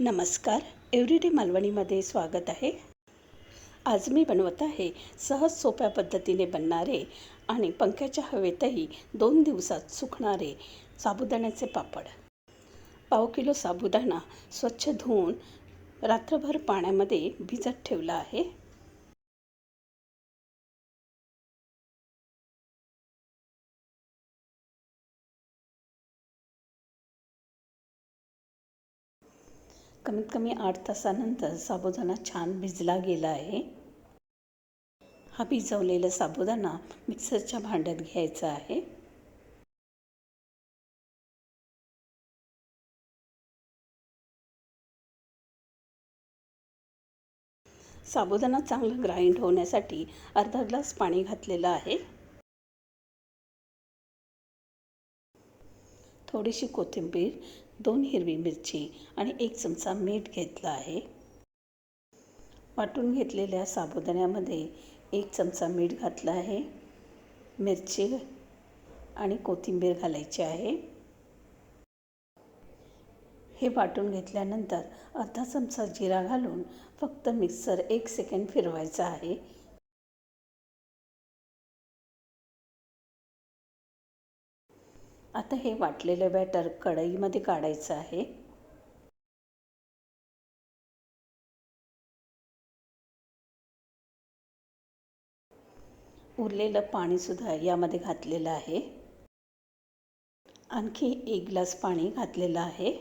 नमस्कार. एव्हरीडे मालवणीमध्ये स्वागत आहे. आज मी बनवत आहे सहज सोप्या पद्धतीने बनणारे आणि पंख्याच्या हवेतही दोन दिवसात सुकणारे साबुदाण्याचे पापड. पाव किलो साबुदाणा स्वच्छ धुवून रात्रभर पाण्यामध्ये भिजत ठेवला आहे. कमीत कमी आठ तासानंतर साबुदाणा छान भिजला गेला आहे. हा भिजवलेला साबुदाणा मिक्सरच्या भांड्यात घ्यायचा आहे. साबुदाणा चांगला ग्राइंड होण्यासाठी अर्धा ग्लास पाणी घातलेलं आहे. थोडीशी कोथिंबीर दोन हिरवी मिरची आणि एक चमचा मीठ घेतला आहे. वाटून घेतलेल्या साबुदाण्यामध्ये एक चमचा मीठ घातला आहे. मिरची आणि कोथिंबीर घालायची आहे. हे वाटून घेतल्यानंतर अर्धा चमचा जिरा घालून फक्त मिक्सर एक सेकंड फिरवायचा आहे. आता हे वाटलेलं बॅटर कढईमध्ये काढायचं आहे. उरलेलं पाणीसुद्धा यामध्ये घातलेलं आहे. आणखी एक ग्लास पाणी घातलेलं आहे.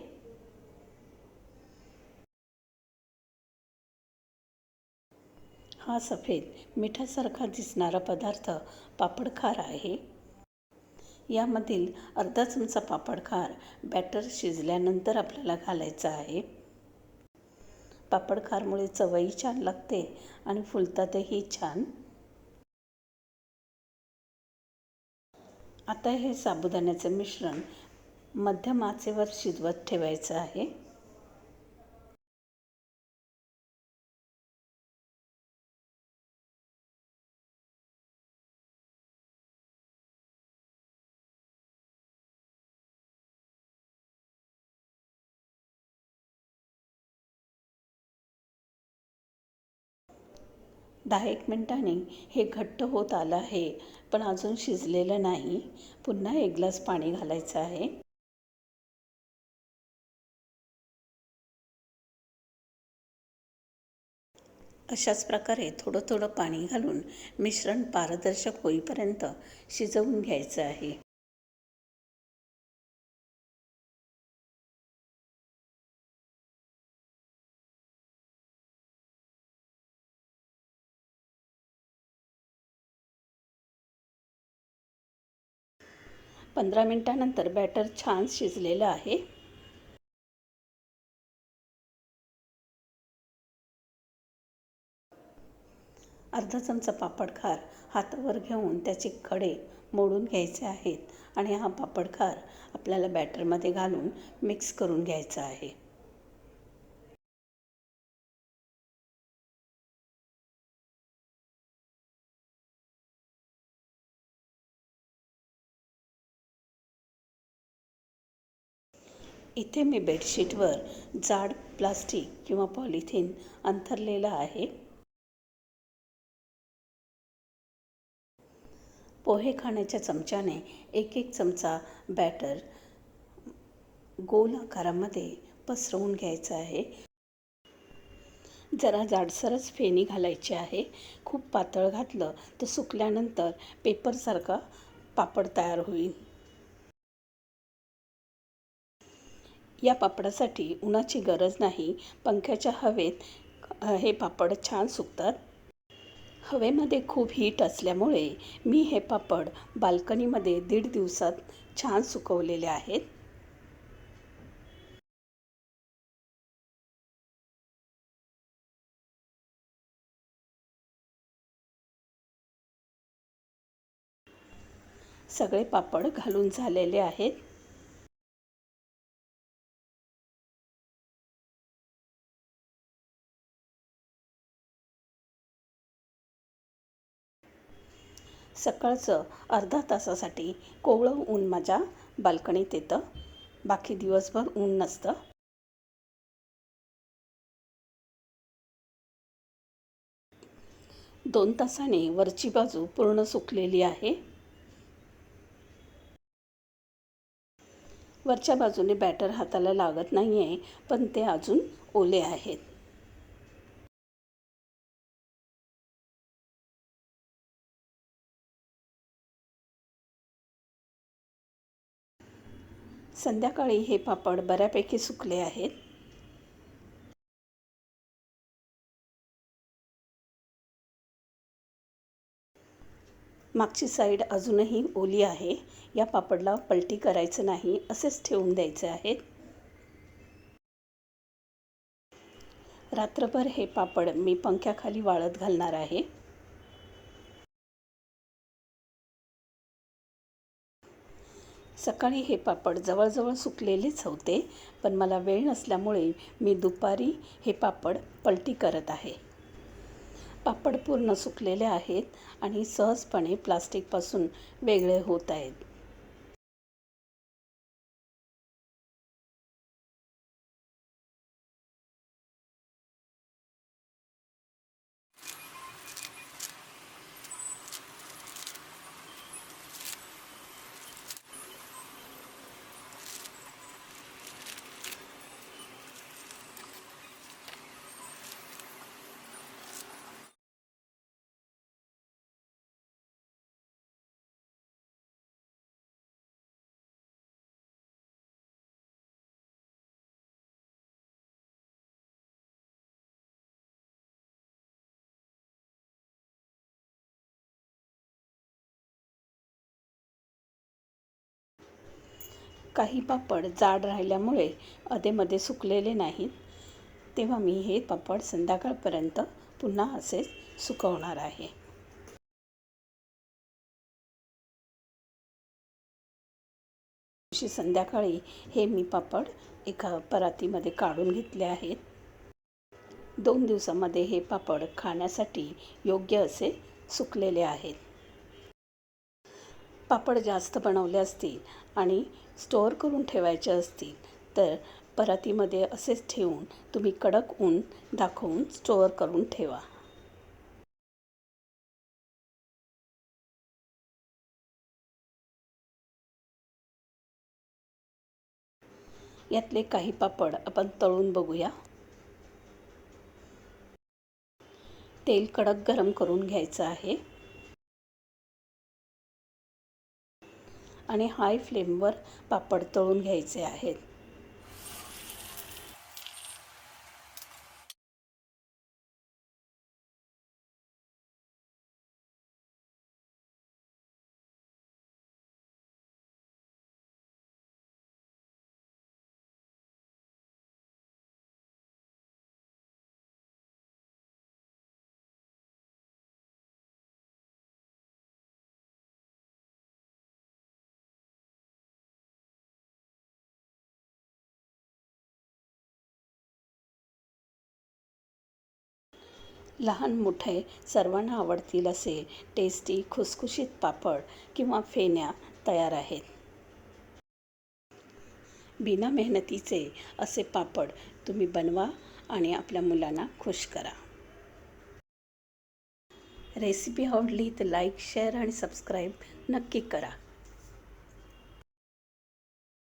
हा सफेद मिठासारखा दिसणारा पदार्थ पापडखार आहे. यामधील अर्धा चमचा पापडखार बॅटर शिजल्यानंतर आपल्याला घालायचा आहे. पापडखारमुळे चवही छान लागते आणि फुलतातही छान. आता हे साबुदाण्याचं मिश्रण मध्यम आचेवर शिजवत ठेवायचं आहे. दहा एक मिनटांनी हे घट्ट होत आलं आहे पण अजून शिजलेलं नाही. पुन्हा एक ग्लास पाणी घालायचं आहे. अशाच प्रकारे थोडं थोडं पाणी घालून मिश्रण पारदर्शक होईपर्यंत शिजवून घ्यायचं आहे. पंधरा मिनटानंतर बॅटर छान शिजलेलं आहे. अर्धा चमचा पापडखार हातावर घेऊन त्याचे खडे मोडून घ्यायचे आहेत आणि हा पापडखार आपल्याला बॅटरमध्ये घालून मिक्स करून घ्यायचा आहे. इथे मी बेडशीटवर जाड प्लास्टिक किंवा पॉलिथिन अंथरलेलं आहे. पोहे खाण्याच्या चमच्याने एक एक चमचा बॅटर गोल आकारामध्ये पसरवून घ्यायचं आहे. जरा जाडसरच फेणी घालायची आहे. खूप पातळ घातलं तर सुकल्यानंतर पेपरसारखा पापड तयार होईल. या पापडासाठी उन्हाची गरज नाही. पंख्याच्या हवेत हे पापड छान सुकतात. हवेमध्ये खूप हीट असल्यामुळे मी हे पापड बाल्कनीमध्ये दीड दिवसात छान सुकवलेले आहेत. सगळे पापड घालून झालेले आहेत. सकाळचं अर्धा तासासाठी कोवळं ऊन माझ्या बाल्कनीत येतं. बाकी दिवसभर ऊन नसतं. दोन तासाने वरची बाजू पूर्ण सुकलेली आहे. वरच्या बाजूने बॅटर हाताला लागत नाही आहे पण ते अजून ओले आहेत. संध्याकाळी हे पापड बऱ्यापैकी सुकले आहेत. मागची साईड अजूनही ओली आहे. या पापडला पलटी करायचं नाही असेच ठेवून द्यायचे आहेत. रात्रभर हे पापड मी पंख्याखाली वाळत घालणार आहे. सकाळी हे पापड जवळजवळ सुकलेलेच होते पण मला वेळ नसल्यामुळे मी दुपारी हे पापड पलटी करत आहे. पापड पूर्ण सुकलेले आहेत आणि सहजपणे प्लास्टिकपासून वेगळे होत आहेत. काही पापड जाड राहिल्यामुळे अधेमध्ये सुकलेले नाहीत. तेव्हा मी हे पापड संध्याकाळपर्यंत पुन्हा असेच सुकवणार आहे. दिवशी संध्याकाळी हे मी पापड एका परातीमध्ये काढून घेतले आहेत. दोन दिवसामध्ये हे पापड खाण्यासाठी योग्य असे सुकलेले आहेत. पापड जास्त बनवले असतील आणि स्टोअर करून ठेवायचे असतील तर परातीमध्ये असेच ठेवून तुम्ही कडक ऊन दाखवून स्टोअर करून ठेवा. यातले काही पापड आपण तळून बघूया. तेल कडक गरम करून घ्यायचं आहे. आणि हाय फ्लेमवर पापड तळून घ्यायचे आहेत. लहान मोठे सर्वांना आवडतील असे टेस्टी खुसखुशीत पापड किंवा फेण्या तयार आहेत. बिना मेहनतीचे असे पापड तुम्ही बनवा आणि आपल्या मुलांना खुश करा. रेसिपी आवडली तर लाईक शेअर आणि सबस्क्राईब नक्की करा.